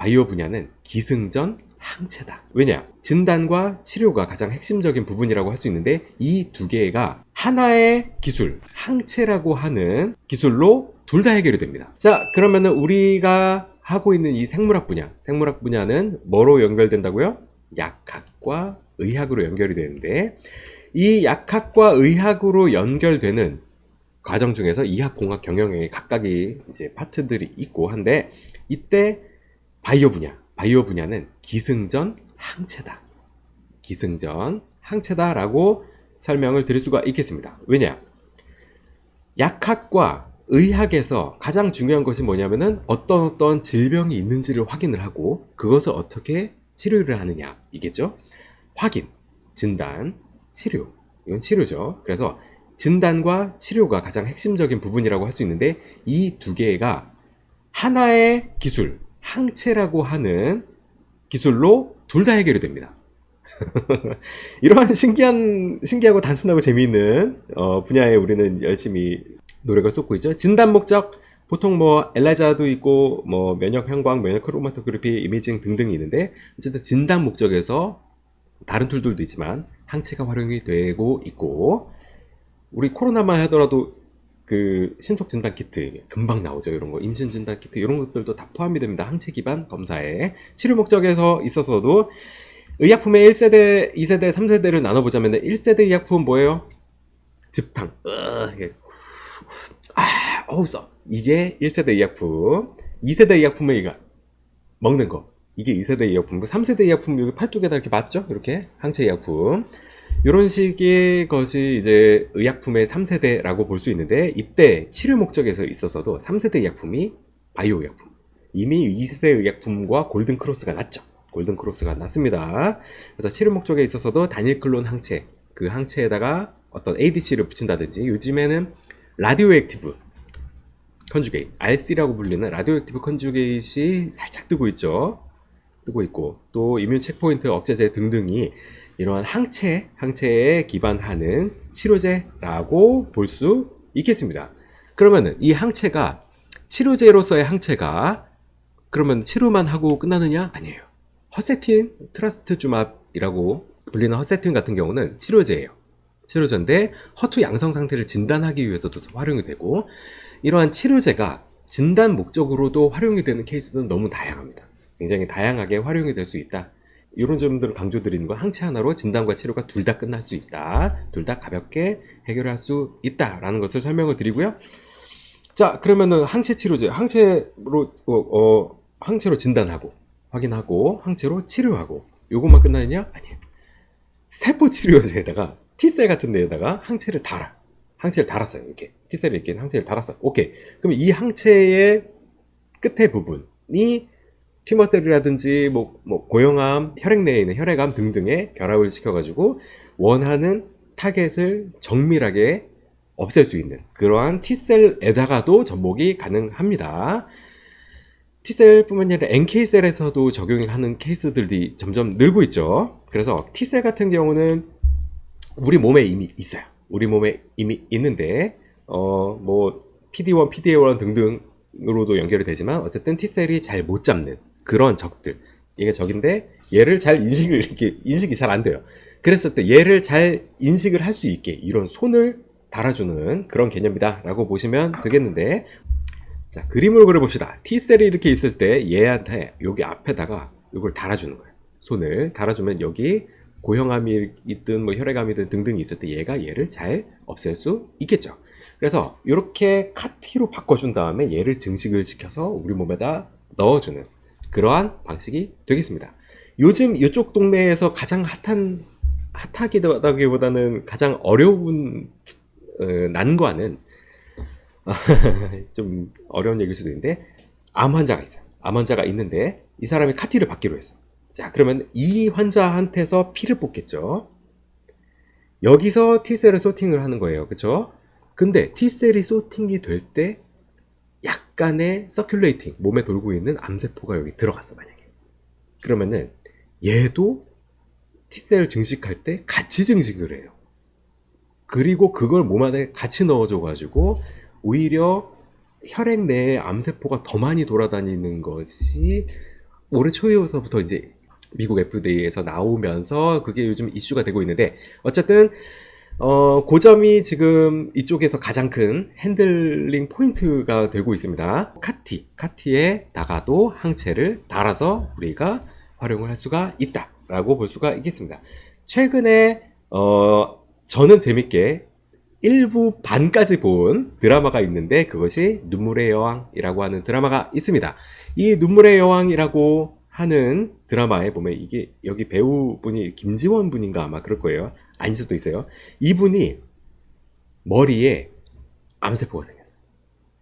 바이오 분야는 기승전 항체다. 왜냐? 진단과 치료가 가장 핵심적인 부분이라고 할 수 있는데 이 두 개가 하나의 기술, 항체라고 하는 기술로 둘 다 해결이 됩니다. 자, 그러면은 우리가 하고 있는 이 생물학 분야, 생물학 분야는 뭐로 연결된다고요? 약학과 의학으로 연결이 되는데 이 약학과 의학으로 연결되는 과정 중에서 이학, 공학, 경영에 각각이 이제 파트들이 있고 한데 이때 바이오 분야, 바이오 분야는 기승전 항체다. 기승전 항체다라고 설명을 드릴 수가 있겠습니다. 왜냐? 약학과 의학에서 가장 중요한 것이 뭐냐면은 어떤 어떤 질병이 있는지를 확인을 하고 그것을 어떻게 치료를 하느냐 이겠죠? 확인, 진단, 치료. 이건 치료죠. 그래서 진단과 치료가 가장 핵심적인 부분이라고 할 수 있는데 이 두 개가 하나의 기술, 항체라고 하는 기술로 둘 다 해결이 됩니다. 이러한 신기한, 신기하고 단순하고 재미있는 어, 분야에 우리는 열심히 노력을 쏟고 있죠. 진단 목적, 보통 뭐 엘라자도 있고 뭐 면역 형광, 면역 크로마토그래피, 이미징 등등이 있는데 어쨌든 진단 목적에서 다른 툴들도 있지만 항체가 활용이 되고 있고 우리 코로나만 하더라도 그 신속 진단 키트 금방 나오죠. 이런 거 임신 진단 키트 이런 것들도 다 포함이 됩니다. 항체 기반 검사에. 치료 목적에서 있어서도 의약품의 1세대, 2세대, 3세대를 나눠보자면 1세대 의약품은 뭐예요? 이게 아, 어우 써 이게 1세대 의약품. 2세대 의약품은 이거 먹는 거. 이게 2세대 의약품 3세대 의약품 여기 팔뚝에다 이렇게 맞죠? 이렇게 항체 의약품 이런 식의 것이 이제 의약품의 3세대라고 볼 수 있는데 이때 치료 목적에서 있어서도 3세대 의약품이 바이오 의약품. 이미 2세대 의약품과 골든 크로스가 났죠. 골든 크로스가 났습니다. 그래서 치료 목적에 있어서도 단일 클론 항체 그 항체에다가 어떤 ADC를 붙인다든지 요즘에는 라디오 액티브 컨주게이트 RC라고 불리는 라디오 액티브 컨주게이트이 살짝 뜨고 있죠. 뜨고 있고 또 이뮨 체크포인트 억제제 등등이 이러한 항체, 항체에 기반하는 치료제라고 볼 수 있겠습니다. 그러면은 이 항체가 치료제로서의 항체가 그러면 치료만 하고 끝나느냐? 아니에요. 허세틴, 트라스트주맙이라고 불리는 허세틴 같은 경우는 치료제예요. 치료제인데 허투 양성 상태를 진단하기 위해서도 활용이 되고 이러한 치료제가 진단 목적으로도 활용이 되는 케이스는 너무 다양합니다. 굉장히 다양하게 활용이 될 수 있다. 이런 점들을 강조드리는 건 항체 하나로 진단과 치료가 둘 다 끝날 수 있다. 둘 다 가볍게 해결할 수 있다라는 것을 설명을 드리고요. 자, 그러면은 항체 치료제, 항체로 어, 어, 항체로 진단하고 확인하고 항체로 치료하고 요것만 끝나느냐? 아니에요. 세포 치료제에다가 T셀 같은 데에다가 항체를 달아. 항체를 달았어요. 이렇게 T셀이 이렇게 항체를 달았어요. 오케이. 그럼 이 항체의 끝에 부분이 튜머셀이라든지 뭐, 뭐 고형암, 혈액 내에 있는 혈액암 등등에 결합을 시켜가지고 원하는 타겟을 정밀하게 없앨 수 있는 그러한 T셀에다가도 접목이 가능합니다. T셀뿐만 아니라 NK셀에서도 적용하는 케이스들이 점점 늘고 있죠. 그래서 T셀 같은 경우는 우리 몸에 이미 있어요. 우리 몸에 이미 있는데 어 뭐 PD1, PDA1 등등으로도 연결이 되지만 어쨌든 T셀이 잘 못 잡는 그런 적들. 얘가 적인데 얘를 잘 인식을 이렇게 인식이 잘 안 돼요. 그랬을 때 얘를 잘 인식을 할 수 있게 이런 손을 달아주는 그런 개념이다라고 보시면 되겠는데 자 그림으로 그려봅시다. T셀이 이렇게 있을 때 얘한테 여기 앞에다가 이걸 달아주는 거예요. 손을 달아주면 여기 고형암이 있든 뭐 혈액암이든 등등이 있을 때 얘가 얘를 잘 없앨 수 있겠죠. 그래서 이렇게 카티로 바꿔준 다음에 얘를 증식을 시켜서 우리 몸에다 넣어주는 그러한 방식이 되겠습니다. 요즘 이쪽 동네에서 가장 핫한 핫하기보다는 가장 어려운 어, 난관은 좀 어려운 얘기일 수도 있는데 암 환자가 있어요. 암 환자가 있는데 이 사람이 카티를 받기로 했어. 자 그러면 이 환자한테서 피를 뽑겠죠. 여기서 T셀을 소팅을 하는 거예요. 그쵸? 근데 T셀이 소팅이 될 때 약간의 서큘레이팅 몸에 돌고 있는 암세포가 여기 들어갔어 만약에. 그러면은 얘도 T셀을 증식할 때 같이 증식을 해요. 그리고 그걸 몸 안에 같이 넣어줘 가지고 오히려 혈액 내에 암세포가 더 많이 돌아다니는 것이 올해 초에서부터 이제 미국 FDA에서 나오면서 그게 요즘 이슈가 되고 있는데 어쨌든 어, 그 점이 지금 이쪽에서 가장 큰 핸들링 포인트가 되고 있습니다. 카티, 카티에다가도 항체를 달아서 우리가 활용을 할 수가 있다라고 볼 수가 있겠습니다. 최근에 어, 저는 재밌게 1부 반까지 본 드라마가 있는데 그것이 눈물의 여왕이라고 하는 드라마가 있습니다. 이 눈물의 여왕이라고 하는 드라마에 보면 이게 여기 배우분이 김지원 분인가 아마 그럴 거예요. 아닐 수도 있어요. 이분이 머리에 암세포가 생겼어요.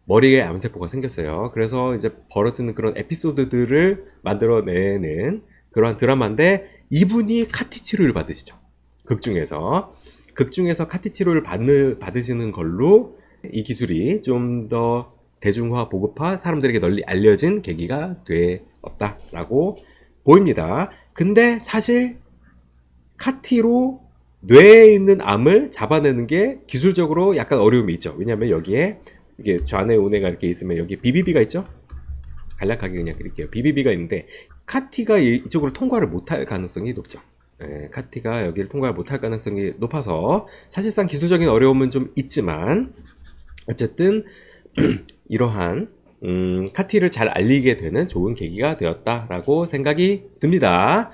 머리에 암세포가 생겼어요. 그래서 이제 벌어지는 그런 에피소드들을 만들어내는 그러한 드라마인데 이분이 카티 치료를 받으시죠. 극 중에서. 극 중에서 카티 치료를 받는, 받으시는 걸로 이 기술이 좀더 대중화, 보급화, 사람들에게 널리 알려진 계기가 되었다라고 보입니다. 근데 사실 카티로 뇌에 있는 암을 잡아내는 게 기술적으로 약간 어려움이 있죠. 왜냐하면 여기에 이게 좌뇌 우뇌가 이렇게 있으면 여기 BBB가 있죠. 간략하게 그냥 드릴게요. BBB가 있는데 카티가 이- 이쪽으로 통과를 못할 가능성이 높죠. 예, 카티가 여기를 통과를 못할 가능성이 높아서 사실상 기술적인 어려움은 좀 있지만 어쨌든 이러한 음, 카티를 잘 알리게 되는 좋은 계기가 되었다라고 생각이 듭니다.